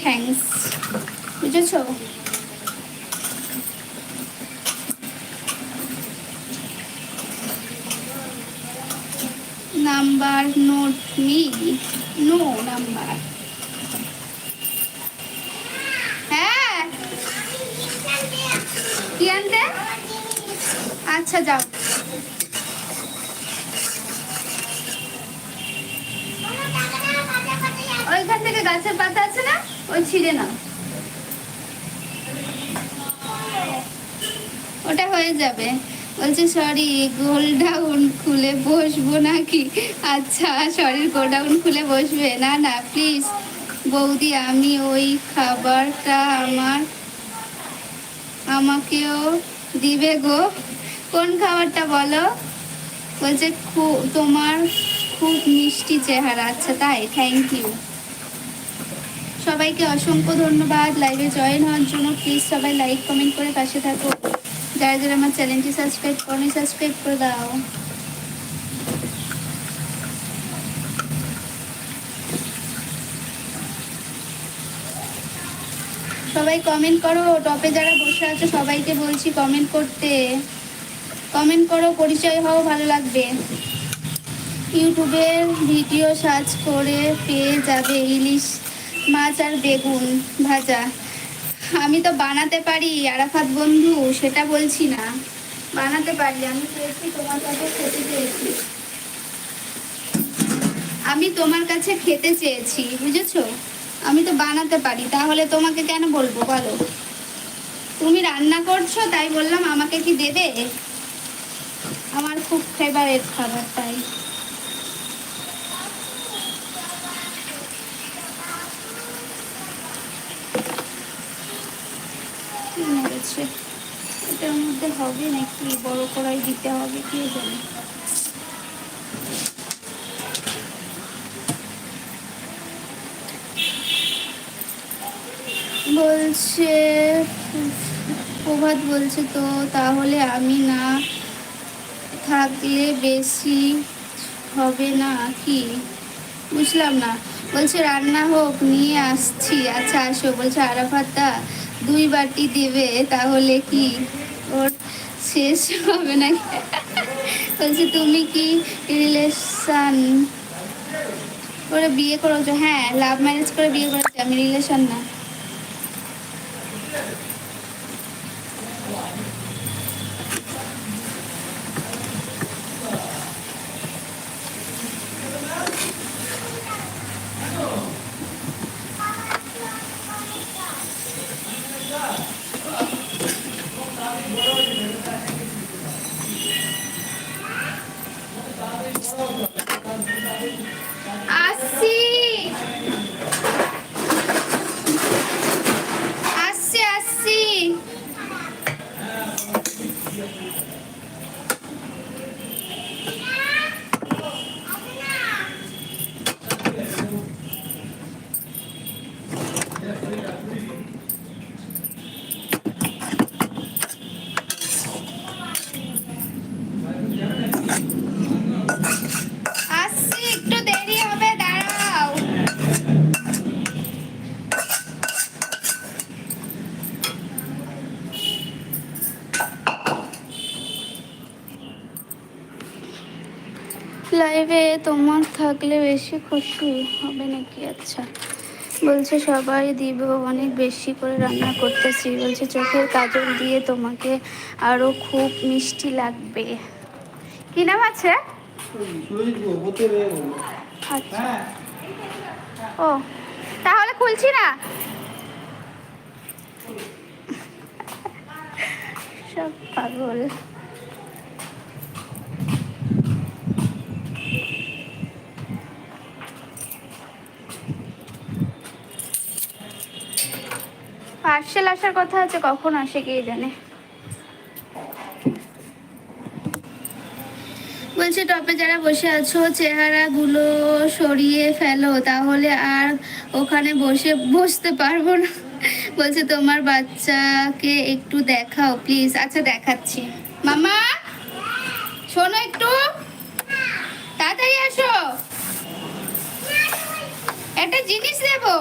Thanks বুঝেছ number note me no number হ্যাঁ? কি আনতে? আচ্ছা যাও ওইখান থেকে গাছের পাতা আছে না? ওই ছিঁড়ে নাও। ওটা হয়ে যাবে। বলছে সরি গোলডাউন খুলে বসবো নাকি? আচ্ছা সরি গোডাউন খুলে বসবে। না না প্লিজ বৌদি, আমি ওই খাবারটা আমার, আমাকেও দিবে গো। কোন খাবারটা বলো? বলছে তোমার খুব মিষ্টি চেহারা। আচ্ছা তাই থ্যাংক ইউ সবাইকে অসংখ্য ধন্যবাদ। লাইভে জয়েন হওয়ার জন্য প্লিজ সবাই লাইক কমেন্ট করে পাশে থাকো। যারা যারা আমার চ্যানেলটি সাবস্ক্রাইব করো সাবস্ক্রাইব করে দাও। সবাই কমেন্ট করো টপে যারা বসে আছে সবাইকে বলছি কমেন্ট করতে। কমেন্ট করো, পরিচয় হও, ভালো লাগবে। ইউটিউবে ভিডিও সার্চ করে পেয়ে যাবে ইলিশ মাছ আর বেগুন ভাজা। আমি তো বানাতে পারি, আরাফাত বন্ধু, সেটা বলছি না। বানাতে পারি আমি চেয়েছি তোমার কাছে খেতে চেয়েছি আমি তোমার কাছে খেতে চেয়েছি, বুঝেছ? আমি তো বানাতে পারি, তাহলে তোমাকে কেন বলব, বলো? তুমি রান্না করছ, তাই বললাম, আমাকে কি দেবে? আমার খুব ফেভারেট খাবার তাই। কি মেরেছে? এটার মধ্যে হবে নাকি বড় কড়াই দিতে হবে, কে জানে? বলছে, প্রভাত বলছে তো, তাহলে আমি না থাকলে বেশি হবে না কি? বুঝলাম না। বলছে, রান্না হোক, নিয়ে আসছি। আচ্ছা আসো। বলছে আরাফাতটা দুই বাটি দেবে, তাহলে কি ওর শেষ হবে না বলছে, তুমি কি রিলেশন করে বিয়ে করেছ? হ্যাঁ লাভ ম্যারেজ করে বিয়ে করেছি, আমি রিলেশন না। আসছি আসছি আসছি একটু দেরি হবে দাঁড়াও লাইভে তোমার থাকলে বেশি খুশি হবে নাকি? আচ্ছা। বলছে, সবাই দিব, অনেক বেশি করে রান্না করতেছি। বলছে, চোখের কাজল দিয়ে তোমাকে আরও খুব মিষ্টি লাগবে। কি নাম আছে? আচ্ছা। ও, তাহলে খুলছি না? সব পাগল। পার্সেল আসার কথা আছে, কখন আসে কে জানে। বলছে, টপে যারা বসে আছো, চেহারাগুলো সরিয়ে ফেলো, তাহলে আর ওখানে বসে বসতে পারব না। বলছে, তোমার বাচ্চাকে একটু দেখাও প্লিজ আচ্ছা দেখাচ্ছি। মামা, শোনো একটু। তাড়াতাড়ি আসো। একটা জিনিস দেবো।